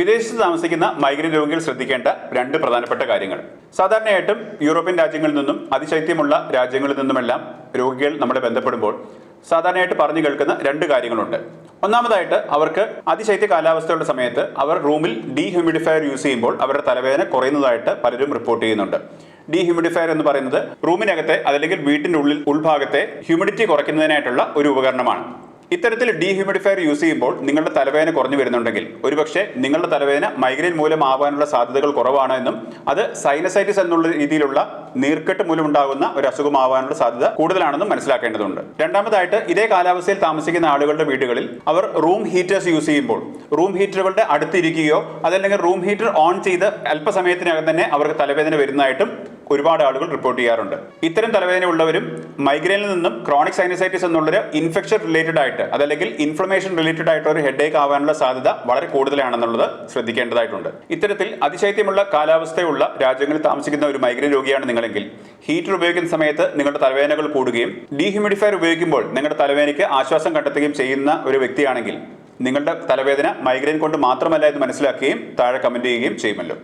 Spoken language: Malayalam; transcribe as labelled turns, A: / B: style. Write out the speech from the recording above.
A: വിദേശത്ത് താമസിക്കുന്ന മൈഗ്രൈൻ രോഗികൾ ശ്രദ്ധിക്കേണ്ട രണ്ട് പ്രധാനപ്പെട്ട കാര്യങ്ങൾ. സാധാരണയായിട്ടും യൂറോപ്യൻ രാജ്യങ്ങളിൽ നിന്നും അതിശൈത്യമുള്ള രാജ്യങ്ങളിൽ നിന്നുമെല്ലാം രോഗികൾ നമ്മളെ ബന്ധപ്പെടുമ്പോൾ സാധാരണയായിട്ട് പറഞ്ഞു കേൾക്കുന്ന രണ്ട് കാര്യങ്ങളുണ്ട്. ഒന്നാമതായിട്ട് അവർക്ക് അതിശൈത്യ കാലാവസ്ഥയുടെ സമയത്ത് അവർ റൂമിൽ ഡീഹ്യൂമിഡിഫയർ യൂസ് ചെയ്യുമ്പോൾ അവരുടെ തലവേദന കുറയുന്നതായിട്ട് പലരും റിപ്പോർട്ട് ചെയ്യുന്നുണ്ട്. ഡീഹ്യൂമിഡിഫയർ എന്ന് പറയുന്നത് റൂമിനകത്തെ അതല്ലെങ്കിൽ വീട്ടിന്റെ ഉള്ളിൽ ഉൾഭാഗത്തെ ഹ്യൂമിഡിറ്റി കുറയ്ക്കുന്നതിനായിട്ടുള്ള ഒരു ഉപകരണമാണ്. ഇത്തരത്തിൽ ഡീഹ്യൂമിഡിഫയർ യൂസ് ചെയ്യുമ്പോൾ നിങ്ങളുടെ തലവേദന കുറഞ്ഞു വരുന്നുണ്ടെങ്കിൽ ഒരുപക്ഷെ നിങ്ങളുടെ തലവേദന മൈഗ്രെയിൻ മൂലമാവാനുള്ള സാധ്യതകൾ കുറവാണ് എന്നും അത് സൈനസൈറ്റിസ് എന്നുള്ള രീതിയിലുള്ള നീർക്കെട്ട് മൂലമുണ്ടാകുന്ന ഒരു അസുഖമാവാനുള്ള സാധ്യത കൂടുതലാണെന്നും മനസ്സിലാക്കേണ്ടതുണ്ട്. രണ്ടാമതായിട്ട് ഇതേ കാലാവസ്ഥയിൽ താമസിക്കുന്ന ആളുകളുടെ വീടുകളിൽ അവർ റൂം ഹീറ്റേഴ്സ് യൂസ് ചെയ്യുമ്പോൾ റൂം ഹീറ്ററുകളുടെ അടുത്തിരിക്കുകയോ അതല്ലെങ്കിൽ റൂം ഹീറ്റർ ഓൺ ചെയ്ത് അല്പസമയത്തിനകം തന്നെ അവർക്ക് തലവേദന വരുന്നതായിട്ടും ഒരുപാട് ആളുകൾ റിപ്പോർട്ട് ചെയ്യാറുണ്ട്. ഇത്തരം തലവേദന ഉള്ളവരും മൈഗ്രെയിനിൽ നിന്നും ക്രോണിക് സൈനസൈറ്റിസ് എന്നുള്ളൊരു ഇൻഫെക്ഷൻ റിലേറ്റഡ് ആയിട്ട് അതല്ലെങ്കിൽ ഇൻഫ്ലമേഷൻ റിലേറ്റഡ് ആയിട്ട് ഒരു ഹെഡേക്ക് ആവാനുള്ള സാധ്യത വളരെ കൂടുതലാണെന്നുള്ളത് ശ്രദ്ധിക്കേണ്ടതായിട്ടുണ്ട്. ഇത്തരത്തിൽ അതിശൈത്യമുള്ള കാലാവസ്ഥയുള്ള രാജ്യങ്ങളിൽ താമസിക്കുന്ന ഒരു മൈഗ്രെയിൻ രോഗിയാണ് നിങ്ങളെങ്കിൽ ഹീറ്റർ ഉപയോഗിക്കുന്ന സമയത്ത് നിങ്ങളുടെ തലവേദനകൾ കൂടുകയും ഡീഹ്യൂമിഡിഫയർ ഉപയോഗിക്കുമ്പോൾ നിങ്ങളുടെ തലവേദനയ്ക്ക് ആശ്വാസം കണ്ടെത്തുകയും ചെയ്യുന്ന ഒരു വ്യക്തിയാണെങ്കിൽ നിങ്ങളുടെ തലവേദന മൈഗ്രെയിൻ കൊണ്ട് മാത്രമല്ല എന്ന് മനസ്സിലാക്കുകയും താഴെ കമന്റ് ചെയ്യുകയും ചെയ്യുമല്ലോ.